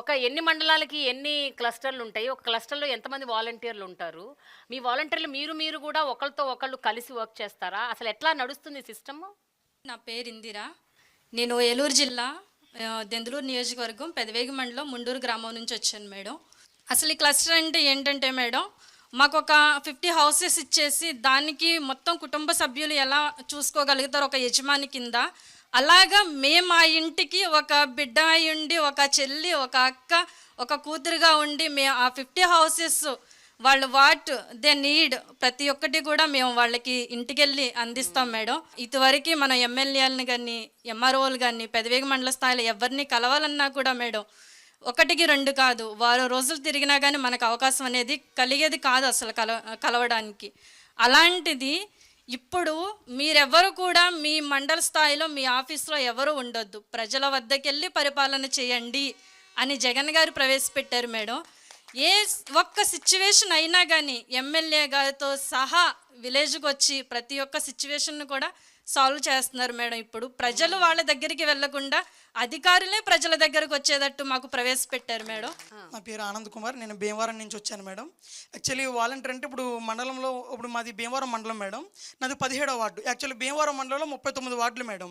ఒక ఎన్ని మండలాలకి ఎన్ని క్లస్టర్లు ఉంటాయి ఒక క్లస్టర్లో ఎంతమంది వాలంటీర్లు ఉంటారు? మీ వాలంటీర్లు మీరు మీరు కూడా ఒకరితో ఒకళ్ళు కలిసి వర్క్ చేస్తారా? అసలు ఎట్లా నడుస్తుంది సిస్టమ్? నా పేరు ఇందిరా. నేను ఏలూరు జిల్లా దెందులూరు నియోజకవర్గం పెదవేగి మండలం ముండూరు గ్రామం నుంచి వచ్చాను మేడం. అసలు ఈ క్లస్టర్ అంటే ఏంటంటే మేడం మాకు ఒక ఫిఫ్టీ హౌసెస్ ఇచ్చేసి దానికి మొత్తం కుటుంబ సభ్యులు ఎలా చూసుకోగలుగుతారు ఒక యజమాని కింద అలాగా మేము ఆ ఇంటికి ఒక బిడ్డ అయి ఉండి ఒక చెల్లి ఒక అక్క ఒక కూతురుగా ఉండి మేము ఆ ఫిఫ్టీ హౌసెస్ వాళ్ళు వాట్ దే నీడ్ ప్రతి ఒక్కటి కూడా మేము వాళ్ళకి ఇంటికెళ్ళి అందిస్తాం మేడం. ఇదివరకు మనం ఎమ్మెల్యేలను కానీ ఎంఆర్ఓలు కానీ పెదవేగ మండల స్థాయిలో ఎవరిని కలవాలన్నా కూడా మేడం ఒకటికి రెండు కాదు. వారం రోజులు తిరిగినా కానీ మనకు అవకాశం అనేది కలిగేది కాదు అసలు కల కలవడానికి. అలాంటిది ఇప్పుడు మీరెవరు కూడా మీ మండల స్థాయిలో మీ ఆఫీస్లో ఎవరు ఉండొద్దు. ప్రజల వద్దకు వెళ్ళి పరిపాలన చేయండి అని జగన్ గారు ప్రవేశపెట్టారు మేడం. ఏ ఒక్క సిచ్యువేషన్ అయినా కానీ ఎమ్మెల్యే గారితో సహా విలేజ్కి వచ్చి ప్రతి ఒక్క సిచ్యువేషన్ను కూడా సాల్వ్ చేస్తున్నారు మేడం ఇప్పుడు. ప్రజలు వాళ్ళ దగ్గరికి వెళ్ళకుండా అధికారులే ప్రజల దగ్గరకు వచ్చేటట్టు మాకు ప్రవేశపెట్టారు మేడం. నా పేరు ఆనంద్ కుమార్ నేను భీమవరం నుంచి వచ్చాను మేడం. యాక్చువల్లీ వాలంటీర్ అంటే ఇప్పుడు మండలంలో ఇప్పుడు మాది భీమవరం మండలం మేడం. నాది పదిహేడో వార్డు. యాక్చువల్లీ భీమవరం మండలంలో ముప్పై తొమ్మిది వార్డులు మేడం.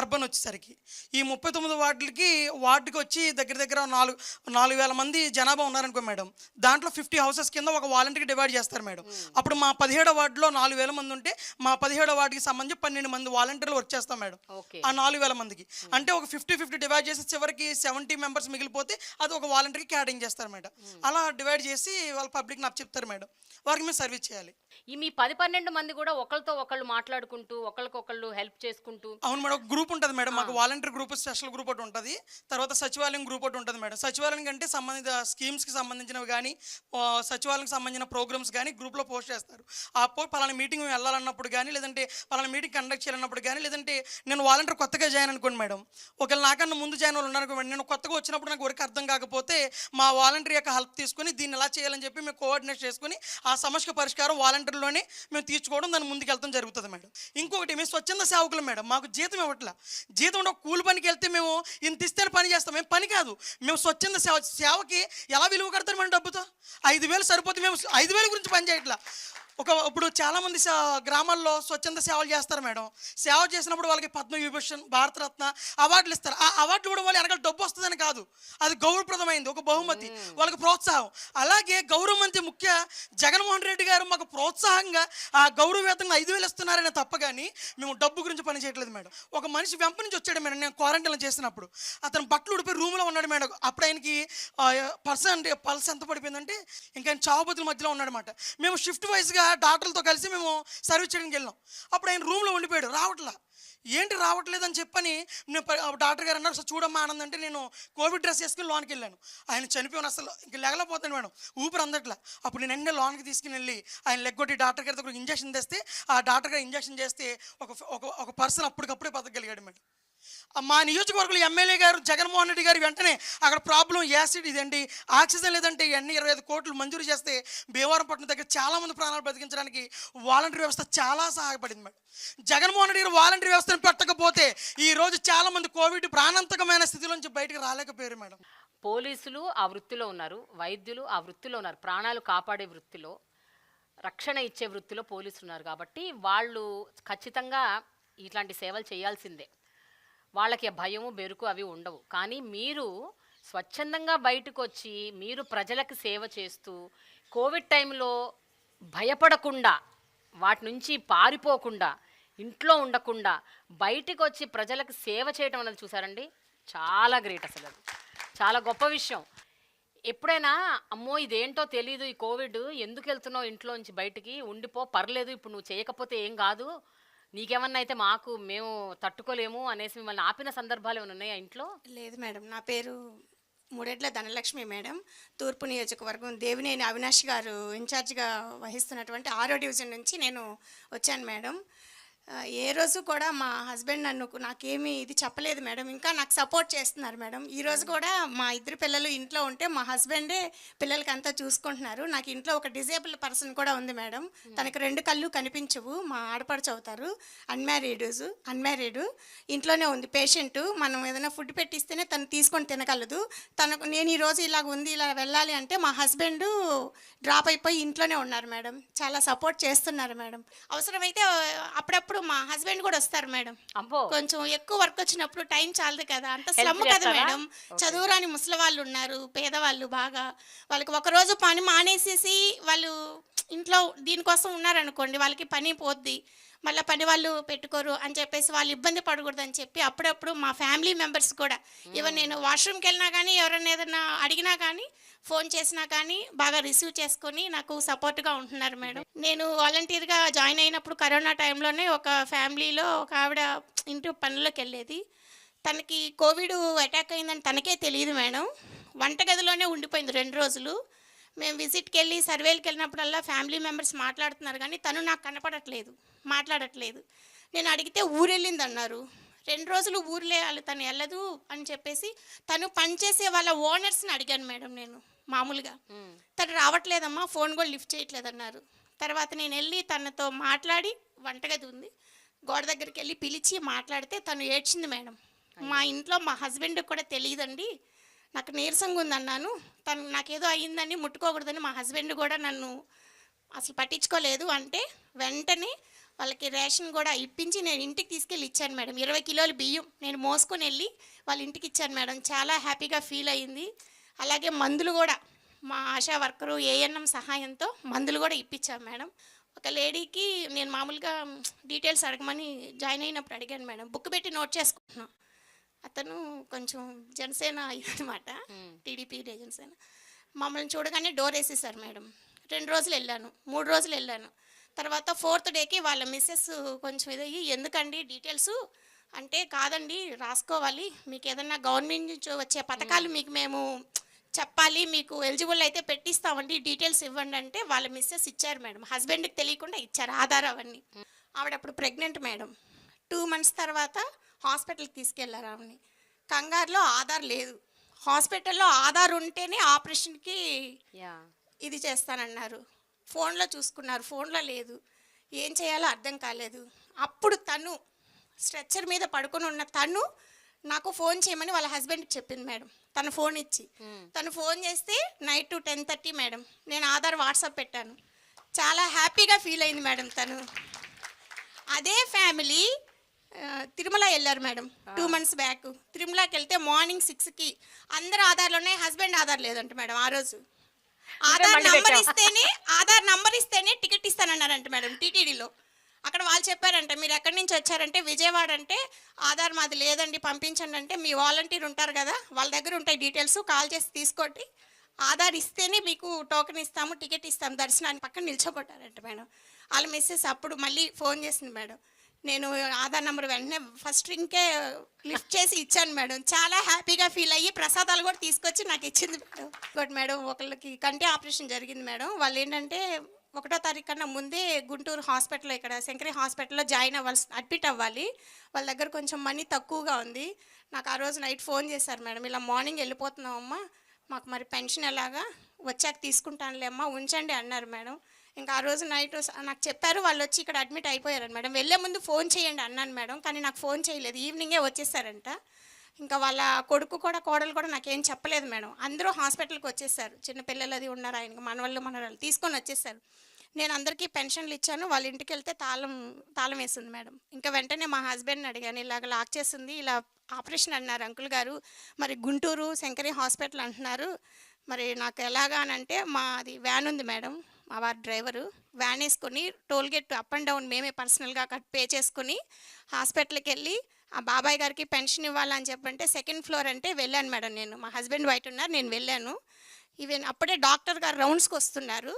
అర్బన్ వచ్చేసరికి. ఈ ముప్పై తొమ్మిది వార్డులకి వార్డుకి వచ్చి దగ్గర దగ్గర నాలుగు నాలుగు వేల మంది జనాభా ఉన్నారనుకో మేడం. దాంట్లో ఫిఫ్టీ హౌసెస్ కింద ఒక వాలంటీర్కి డివైడ్ చేస్తారు మేడం. అప్పుడు మా పదిహేడో వార్డులో నాలుగు వేల మంది ఉంటే మా పదిహేడో వార్డుకి సంబంధించి పన్నెండు మంది వాలంటీర్లు వర్క్ చేస్తాం మేడం ఆ నాలుగు వేల మందికి. అంటే ఒక ఫిఫ్టీ ఫిఫ్టీ డివైడ్ చేసి చివరికి సెవెంటీ మెంబర్స్ మిగిలిపోతే అది ఒక వాలంటీర్కి క్యాటింగ్ చేస్తారు మేడం. అలా డివైడ్ చేసి వాళ్ళ పబ్లిక్ నాకు చెప్తారు మేడం. వారికి మేము సర్వీస్ చేయాలి. ఈ మీ పది పన్నెండు మంది కూడా ఒకరితో ఒకళ్ళు మాట్లాడుకుంటూ ఒకరికొకళ్ళు హెల్ప్ చేసుకుంటూ. అవును మేడం ఒక గ్రూప్ ఉంటుంది మేడం. మాకు వాలంటీర్ గ్రూప్ స్పెషల్ గ్రూప్ ఒకటి ఉంటుంది. తర్వాత సచివాలయం గ్రూప్ ఒకటి ఉంటుంది మేడం. సచివాలయం కంటే సంబంధిత స్కీమ్స్కి సంబంధించినవి కానీ ఆ, సచివాలయంకి సంబంధించిన ప్రోగ్రామ్స్ కానీ గ్రూప్లో పోస్ట్ చేస్తారు. ఆ పో పలానా మీటింగ్ వెళ్ళాలన్నప్పుడు కానీ లేదంటే పలానా మీటింగ్ కండక్ట్ చేయాలన్నప్పుడు కానీ లేదంటే నేను వాలంటీర్ కొత్తగా జాయిన్ అనుకోండి మేడం. ఒకవేళ నాకన్నా ముందు జాయిన్ వాళ్ళు ఉన్నారు నేను కొత్తగా వచ్చినప్పుడు నాకు వర్క్ అర్థం కాకపోతే మా వాలంటీర్ యొక్క హెల్ప్ తీసుకొని దీన్ని ఎలా చేయాలని చెప్పి మేము కోఆర్డినేట్ చేసుకుని ఆ సమస్య పరిష్కారం వాలంటీర్లోనే మేము తీర్చుకోవడం దాన్ని ముందుకు వెళ్తాం జరుగుతుంది మేడం. ఇంకొకటి మేము స్వచ్ఛంద సేవకులు మేడం. మాకు జీతం ఇవ్వట్లా. జీతం ఉంటే ఒక కూలి పనికి వెళ్తే మేము ఇంత ఇస్తే పని చేస్తాం. మేము పని కాదు. మేము స్వచ్ఛంద సేవ సేవకి ఎలా విలువ కడతారు మేడం డబ్బుతో? ఐదు వేలు సరిపోతే మేము ఐదు వేల గురించి పని చేయట్లా. ఒక ఇప్పుడు చాలామంది గ్రామాల్లో స్వచ్ఛంద సేవలు చేస్తారు మేడం. సేవ చేసినప్పుడు వాళ్ళకి పద్మ విభూషణ్ భారతరత్న అవార్డులు ఇస్తారు. ఆ అవార్డులు కూడా వాళ్ళు వెనకాల డబ్బు వస్తుందని కాదు. అది గౌరవప్రదమైంది ఒక బహుమతి. వాళ్ళకి ప్రోత్సాహం. అలాగే గౌరవమంత్రి ముఖ్య జగన్మోహన్ రెడ్డి గారు మాకు ప్రోత్సాహంగా ఆ గౌరవ వేతంగా ఐదు వేలు ఇస్తున్నారనే తప్ప కానీ మేము డబ్బు గురించి పని చేయట్లేదు మేడం. ఒక మనిషి వెంప నుంచి వచ్చాడు మేడం నేను క్వారంటైన్లో చేసినప్పుడు. అతను బట్టలు ఉడిపోయి రూమ్లో ఉన్నాడు మేడం. అప్పుడు ఆయనకి పర్సన్ పల్స్ ఎంత పడిపోయిందంటే ఇంకా ఆయన చావుబతుల మధ్యలో ఉన్నాడనమాట మేము షిఫ్ట్ వైజ్గా డాక్టర్లతో కలిసి మేము సర్వీస్ చేయడానికి వెళ్ళాం అప్పుడు ఆయన రూమ్లో ఉండిపోయాడు. రావట్లా. ఏంటి రావట్లేదని చెప్పని నేను ఆ డాక్టర్ గారు అన్నారు "సార్ చూడమ్మా ఆనంద్ అంటే నేను కోవిడ్ డ్రెస్ వేసుకుని లోనికి వెళ్ళాను. ఆయన చనిపోయిన అసలు. ఇంక లేగలేకపోతాను మేడం ఊపిరి అందట్లా. అప్పుడు నేను ఎన్నే లోనికి తీసుకుని వెళ్ళి ఆయన లెగ్గొట్టి డాక్టర్ గారి దగ్గర ఇంజక్షన్ తెస్తే ఆ డాక్టర్ గారు ఇంజక్షన్ చేస్తే ఒక ఒక ఒక పర్సన్ అప్పటికప్పుడే బతకగలిగాడు మేడం. మా నియోజకవర్గంలో ఎమ్మెల్యే గారు జగన్మోహన్ రెడ్డి గారు వెంటనే అక్కడ ప్రాబ్లం యాసిడ్ ఇదండి ఆక్సిజన్ లేదంటే ఇవన్నీ ఇరవై ఐదు కోట్లు మంజూరు చేస్తే భీమవరంపట్నం దగ్గర చాలామంది ప్రాణాలు బ్రతికించడానికి వాలంటీర్ వ్యవస్థ చాలా సహాయపడింది మేడం. జగన్మోహన్ రెడ్డి గారు వాలంటీర్ వ్యవస్థను పెట్టకపోతే ఈరోజు చాలామంది కోవిడ్ ప్రాణాంతకమైన స్థితిలోంచి బయటకు రాలేకపోయారు మేడం. పోలీసులు ఆ వృత్తిలో ఉన్నారు వైద్యులు ఆ వృత్తిలో ఉన్నారు ప్రాణాలు కాపాడే వృత్తిలో రక్షణ ఇచ్చే వృత్తిలో పోలీసులు ఉన్నారు కాబట్టి వాళ్ళు ఖచ్చితంగా ఇట్లాంటి సేవలు చేయాల్సిందే. వాళ్ళకి భయము బెరుకు అవి ఉండవు. కానీ మీరు స్వచ్ఛందంగా బయటకు వచ్చి మీరు ప్రజలకు సేవ చేస్తూ కోవిడ్ టైంలో భయపడకుండా వాటి నుంచి పారిపోకుండా ఇంట్లో ఉండకుండా బయటకు వచ్చి ప్రజలకు సేవ చేయటం అనేది చూసారండి? చాలా గ్రేట్ అసలు అది. చాలా గొప్ప విషయం. ఎప్పుడైనా అమ్మో ఇదేంటో తెలియదు ఈ కోవిడ్ ఎందుకు వెళ్తున్నావు ఇంట్లోంచి బయటికి? ఉండిపో పర్లేదు ఇప్పుడు నువ్వు చేయకపోతే ఏం కాదు. నీకేమన్నా అయితే మాకు మేము తట్టుకోలేము అనేసి మిమ్మల్ని ఆపిన సందర్భాలు ఏమైనా ఉన్నాయా ఇంట్లో? లేదు మేడం. నా పేరు మూడేట్ల ధనలక్ష్మి మేడం. తూర్పు నియోజకవర్గం దేవినేని అవినాష్ గారు ఇన్ఛార్జిగా వహిస్తున్నటువంటి ఆరో డివిజన్ నుంచి నేను వచ్చాను మేడం. ఏ రోజు కూడా మా హస్బెండ్ నన్ను నాకేమీ ఇది చెప్పలేదు మేడం. ఇంకా నాకు సపోర్ట్ చేస్తున్నారు మేడం. ఈ రోజు కూడా మా ఇద్దరు పిల్లలు ఇంట్లో ఉంటే మా హస్బెండే పిల్లలకి అంతా చూసుకుంటున్నారు. నాకు ఇంట్లో ఒక డిజేబుల్ పర్సన్ కూడా ఉంది మేడం. తనకి రెండు కళ్ళు కనిపించవు. మా ఆడపడుచు అవుతారు అన్మ్యారీడ్స్ అన్మ్యారీడ్ ఇంట్లోనే ఉంది. పేషెంట్ మనం ఏదైనా ఫుడ్ పెట్టిస్తేనే తను తీసుకొని తినగలదు. తనకు నేను ఈ రోజు ఇలాగ ఉంది ఇలా వెళ్ళాలి అంటే మా హస్బెండ్ డ్రాప్ అయిపోయి ఇంట్లోనే ఉన్నారు మేడం. చాలా సపోర్ట్ చేస్తున్నారు మేడం. అవసరమైతే ఆ, అప్పుడప్పుడు మా హస్బెండ్ కూడా వస్తారు మేడం. అబ్బో. కొంచెం ఎక్కువ వర్క్ వచ్చినప్పుడు టైం చాలదు కదా అంత స్లమ్ కదా? మేడం. చదువురాని ముసలి వాళ్ళు ఉన్నారు పేదవాళ్ళు బాగా. వాళ్ళకి ఒక రోజు పని మానేసేసి వాళ్ళు ఇంట్లో దీనికోసం ఉన్నారనుకోండి వాళ్ళకి పని పోద్ది మళ్ళీ పని వాళ్ళు పెట్టుకోరు అని చెప్పేసి వాళ్ళు ఇబ్బంది పడకూడదు అని చెప్పి అప్పుడప్పుడు మా ఫ్యామిలీ మెంబర్స్ కూడా ఈవెన్ నేను వాష్రూమ్కి వెళ్ళినా కానీ ఎవరైనా ఏదైనా అడిగినా కానీ ఫోన్ చేసినా కానీ బాగా రిసీవ్ చేసుకొని నాకు సపోర్ట్గా ఉంటున్నారు మేడం. నేను వాలంటీర్గా జాయిన్ అయినప్పుడు కరోనా టైంలోనే ఒక ఫ్యామిలీలో ఒక ఆవిడ ఇంటి పనులకు వెళ్ళేది. తనకి కోవిడ్ అటాక్ అయిందని తనకే తెలియదు మేడం. వంటగదిలోనే ఉండిపోయింది రెండు రోజులు. మేము విజిట్కి వెళ్ళి సర్వేలకు వెళ్ళినప్పుడల్లా ఫ్యామిలీ మెంబర్స్ మాట్లాడుతున్నారు కానీ తను నాకు కనపడట్లేదు మాట్లాడట్లేదు. నేను అడిగితే ఊరెళ్ళింది అన్నారు రెండు రోజులు ఊర్లే వాళ్ళు తను వెళ్ళదు అని చెప్పేసి తను పనిచేసే వాళ్ళ ఓనర్స్ని అడిగాను మేడం నేను మామూలుగా. తను రావట్లేదమ్మా ఫోన్ కూడా లిఫ్ట్ చేయట్లేదన్నారు. తర్వాత నేను వెళ్ళి తనతో మాట్లాడి వంటగది ఉంది గోడ దగ్గరికి వెళ్ళి పిలిచి మాట్లాడితే తను ఏడ్చింది మేడం. మా ఇంట్లో మా హస్బెండ్ కూడా తెలియదండి. నాకు నీరసంగా ఉందన్నాను. తను నాకేదో అయ్యిందని ముట్టుకోకూడదని మా హస్బెండ్ కూడా నన్ను అసలు పట్టించుకోలేదు. అంటే వెంటనే వాళ్ళకి రేషన్ కూడా ఇప్పించి నేను ఇంటికి తీసుకెళ్ళి ఇచ్చాను మేడం. ఇరవై కిలోలు బియ్యం నేను మోసుకొని వెళ్ళి వాళ్ళ ఇంటికి ఇచ్చాను మేడం. చాలా హ్యాపీగా ఫీల్ అయ్యింది అలాగే మందులు కూడా మా ఆశా వర్కరు ఏఎన్ఎం సహాయంతో మందులు కూడా ఇప్పించాం మేడం. ఒక లేడీకి నేను మామూలుగా డీటెయిల్స్ అడగమని జాయిన్ అయినప్పుడు అడిగాను మేడం. బుక్ పెట్టి నోట్ చేసుకుంటున్నాను అతను కొంచెం జనసేన అనమాట టీడీపీ జనసేన. మమ్మల్ని చూడగానే డోర్ వేసేసారు మేడం. రెండు రోజులు వెళ్ళాను. మూడు రోజులు వెళ్ళాను. తర్వాత ఫోర్త్ డేకి వాళ్ళ మిస్సెస్ కొంచెం ఇదయ్యి ఎందుకండి డీటెయిల్స్ అంటే కాదండి రాసుకోవాలి. మీకు ఏదన్నా గవర్నమెంట్ నుంచి వచ్చే పథకాలు మీకు మేము చెప్పాలి. మీకు ఎలిజిబుల్ అయితే పెట్టిస్తామండి. డీటెయిల్స్ ఇవ్వండి అంటే వాళ్ళ మిస్సెస్ ఇచ్చారు మేడం. హస్బెండ్కి తెలియకుండా ఇచ్చారు ఆధార్ అవన్నీ. ఆవిడ అప్పుడు ప్రెగ్నెంట్ మేడం. టూ మంత్స్ తర్వాత హాస్పిటల్కి తీసుకెళ్ళారు ఆవిడని. కంగారులో ఆధార్ లేదు. హాస్పిటల్లో ఆధార్ ఉంటేనే ఆపరేషన్కి ఇది చేస్తానన్నారు. ఫోన్లో చూసుకున్నారు. ఫోన్లో లేదు. ఏం చేయాలో అర్థం కాలేదు. అప్పుడు తను స్ట్రెచ్చర్ మీద పడుకొని ఉన్న తను నాకు ఫోన్ చేయమని వాళ్ళ హస్బెండ్కి చెప్పింది మేడం. తను ఫోన్ ఇచ్చి. తను ఫోన్ చేస్తే night to ten thirty madam. నేను ఆధార్ వాట్సాప్ పెట్టాను. చాలా హ్యాపీగా ఫీల్ అయింది మేడం తను. అదే ఫ్యామిలీ తిరుమల వెళ్ళారు మేడం. టూ మంత్స్ బ్యాక్ తిరుమలకి వెళ్తే మార్నింగ్ సిక్స్కి అందరు ఆధార్లు ఉన్నాయి హస్బెండ్ ఆధార్ లేదంట మేడం ఆ రోజు. ఆధార్ నంబర్. ఇస్తేనే ఆధార్ నంబర్ ఇస్తేనే టికెట్ ఇస్తానన్నారంట మేడం టీటీడీలో. అక్కడ వాళ్ళు చెప్పారంట మీరు ఎక్కడి నుంచి వచ్చారంటే విజయవాడ అంటే ఆధార్ మాది లేదండి పంపించండి అంటే మీ వాలంటీర్ ఉంటారు కదా వాళ్ళ దగ్గర ఉంటాయి డీటెయిల్స్ కాల్ చేసి తీసుకోండి. ఆధార్ ఇస్తేనే మీకు టోకెన్ ఇస్తాము టికెట్ ఇస్తాము దర్శనాన్ని పక్కన నిల్చోబెట్టారంట మేడం. వాళ్ళ మిస్సెస్ అప్పుడు మళ్ళీ ఫోన్ చేసింది మేడం. నేను ఆధార్ నెంబర్ వెంటనే ఫస్ట్ రింగ్కే లిఫ్ట్ చేసి ఇచ్చాను మేడం. చాలా హ్యాపీగా ఫీల్ అయ్యి ప్రసాదాలు కూడా తీసుకొచ్చి నాకు ఇచ్చింది మేడం. ఇంకోటి మేడం ఒకళ్ళకి కంటి ఆపరేషన్ జరిగింది మేడం. వాళ్ళు ఏంటంటే ఒకటో తారీఖు కన్నా ముందే గుంటూరు హాస్పిటల్లో ఇక్కడ శంకరి హాస్పిటల్లో జాయిన్ అవ్వాల్సి అడ్మిట్ అవ్వాలి. వాళ్ళ దగ్గర కొంచెం మనీ తక్కువగా ఉంది. నాకు ఆ రోజు నైట్ ఫోన్ చేశారు మేడం. ఇలా మార్నింగ్ వెళ్ళిపోతున్నామమ్మా మాకు మరి పెన్షన్ ఎలాగా? వచ్చాక తీసుకుంటానులే అమ్మా. ఉంచండి అన్నారు మేడం. ఇంకా ఆ రోజు నైట్ నాకు చెప్పారు వాళ్ళు వచ్చి ఇక్కడ అడ్మిట్ అయిపోయారు మేడం. వెళ్ళే ముందు ఫోన్ చేయండి అన్నాను మేడం కానీ నాకు ఫోన్ చేయలేదు. ఈవినింగే వచ్చేసారంట. ఇంకా వాళ్ళ కొడుకు కూడా కోడలు కూడా నాకేం చెప్పలేదు మేడం. అందరూ హాస్పిటల్కి వచ్చేసారు. చిన్నపిల్లలు అది ఉన్నారు ఆయనకి మనవాళ్ళు మనవాళ్ళు తీసుకొని వచ్చేసారు. నేను అందరికీ పెన్షన్లు ఇచ్చాను. వాళ్ళ ఇంటికి వెళ్తే తాళం తాళం వేసింది మేడం. ఇంకా వెంటనే మా హస్బెండ్ని అడిగాను ఇలాగ లాక్ చేసింది ఇలా ఆపరేషన్ అన్నారు అంకుల్ గారు. మరి గుంటూరు శంకరి హాస్పిటల్ అంటున్నారు. మరి నాకు ఎలాగా అని అంటే మా అది వ్యాన్ ఉంది మేడం. మా వారి డ్రైవరు వ్యాన్ వేసుకొని toll gate up and down మేమే పర్సనల్గా కట్ పే చేసుకుని హాస్పిటల్కి వెళ్ళి ఆ బాబాయ్ గారికి పెన్షన్ ఇవ్వాలని చెప్పంటే సెకండ్ ఫ్లోర్ అంటే వెళ్ళాను మేడం నేను. మా హస్బెండ్ బయట ఉన్నారు నేను వెళ్ళాను. ఈవెన్ అప్పుడే డాక్టర్ గారు రౌండ్స్కి వస్తున్నారు.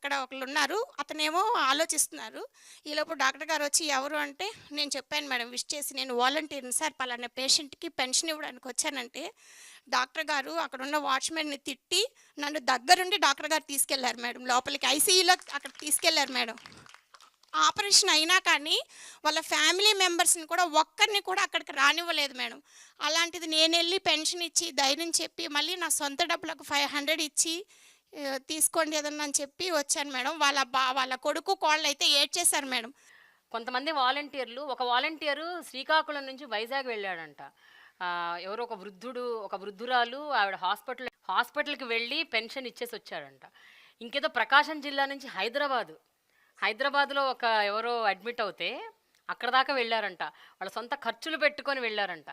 అక్కడ ఒకళ్ళు ఉన్నారు అతనేమో ఆలోచిస్తున్నారు. ఈలోపు డాక్టర్ గారు వచ్చి ఎవరు అంటే నేను చెప్పాను మేడం విష్ చేసి నేను వాలంటీర్ని సార్ పలానా పేషెంట్కి పెన్షన్ ఇవ్వడానికి వచ్చానంటే డాక్టర్ గారు అక్కడ ఉన్న వాచ్మెన్ని తిట్టి నన్ను దగ్గరుండి డాక్టర్ గారు తీసుకెళ్ళారు మేడం. లోపలికి ఐసీయూలో అక్కడ తీసుకెళ్ళారు మేడం. ఆపరేషన్ అయినా కానీ వాళ్ళ ఫ్యామిలీ మెంబర్స్ని కూడా ఒక్కరిని కూడా అక్కడికి రానివ్వలేదు మేడం. అలాంటిది నేను వెళ్ళి పెన్షన్ ఇచ్చి ధైర్యం చెప్పి మళ్ళీ నా సొంత డబ్బులకు ఫైవ్ హండ్రెడ్ ఇచ్చి తీసుకోండి ఏదన్నా అని చెప్పి వచ్చాను మేడం. వాళ్ళ బా వాళ్ళ కొడుకు కోళ్ళు అయితే ఏడ్చేశారు మేడం. కొంతమంది వాలంటీర్లు ఒక వాలంటీరు శ్రీకాకుళం నుంచి వైజాగ్ వెళ్ళాడంట. ఎవరో ఒక వృద్ధుడు ఒక వృద్ధురాలు ఆవిడ హాస్పిటల్ హాస్పిటల్కి వెళ్ళి పెన్షన్ ఇచ్చేసి వచ్చాడంట. ఇంకేదో ప్రకాశం జిల్లా నుంచి హైదరాబాదు హైదరాబాద్లో ఒక ఎవరో అడ్మిట్ అవుతే అక్కడ దాకా వెళ్ళారంట. వాళ్ళ సొంత ఖర్చులు పెట్టుకొని వెళ్ళారంట.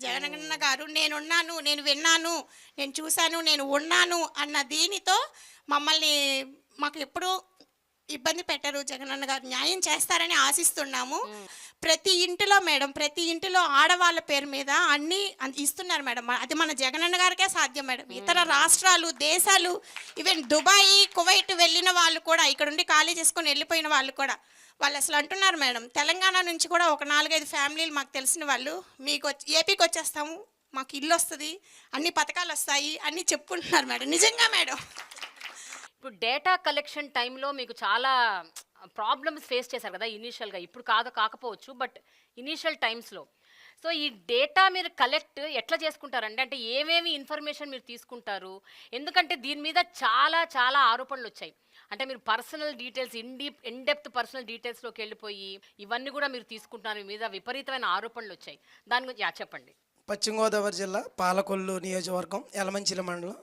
జగనన్న గారు నేనున్నాను నేను విన్నాను నేను చూశాను నేను ఉన్నాను అన్న దీనితో మమ్మల్ని మాకు ఎప్పుడూ ఇబ్బంది పెట్టరు. జగనన్న గారు న్యాయం చేస్తారని ఆశిస్తున్నాము. ప్రతి ఇంటిలో మేడం ప్రతి ఇంటిలో ఆడవాళ్ళ పేరు మీద అన్నీ అన్- ఇస్తున్నారు మేడం. అది మన జగనన్న గారికే సాధ్యం మేడం. ఇతర రాష్ట్రాలు దేశాలు ఈవెన్ దుబాయ్ కువైట్ వెళ్ళిన వాళ్ళు కూడా ఇక్కడ ఉండి ఖాళీ చేసుకొని వెళ్ళిపోయిన వాళ్ళు కూడా వాళ్ళు అసలు అంటున్నారు మేడం. తెలంగాణ నుంచి కూడా ఒక నాలుగైదు ఫ్యామిలీలు మాకు తెలిసిన వాళ్ళు మీకు వచ్చి ఏపీకి వచ్చేస్తాము మాకు ఇల్లు వస్తుంది అన్ని పథకాలు వస్తాయి అన్నీ చెప్పుకుంటున్నారు మేడం. నిజంగా మేడం. ఇప్పుడు డేటా కలెక్షన్ టైంలో మీకు చాలా ప్రాబ్లమ్స్ ఫేస్ చేశారు కదా ఇనీషియల్గా ఇప్పుడు కాదు కాకపోవచ్చు బట్ ఇనీషియల్ టైమ్స్లో సో ఈ డేటా మీరు కలెక్ట్ ఎట్లా చేసుకుంటారండి? అంటే ఏమేమి ఇన్ఫర్మేషన్ మీరు తీసుకుంటారు? ఎందుకంటే దీని మీద చాలా చాలా ఆరోపణలు వచ్చాయి. అంటే మీరు personal details in in depth personal డీటెయిల్స్లోకి వెళ్ళిపోయి ఇవన్నీ కూడా మీరు తీసుకుంటున్నారు. మీ మీద విపరీతమైన ఆరోపణలు వచ్చాయి. దాని గురించి చెప్పండి. పశ్చిమ గోదావరి జిల్లా పాలకొల్లు నియోజకవర్గం యలమంచిల మండలం.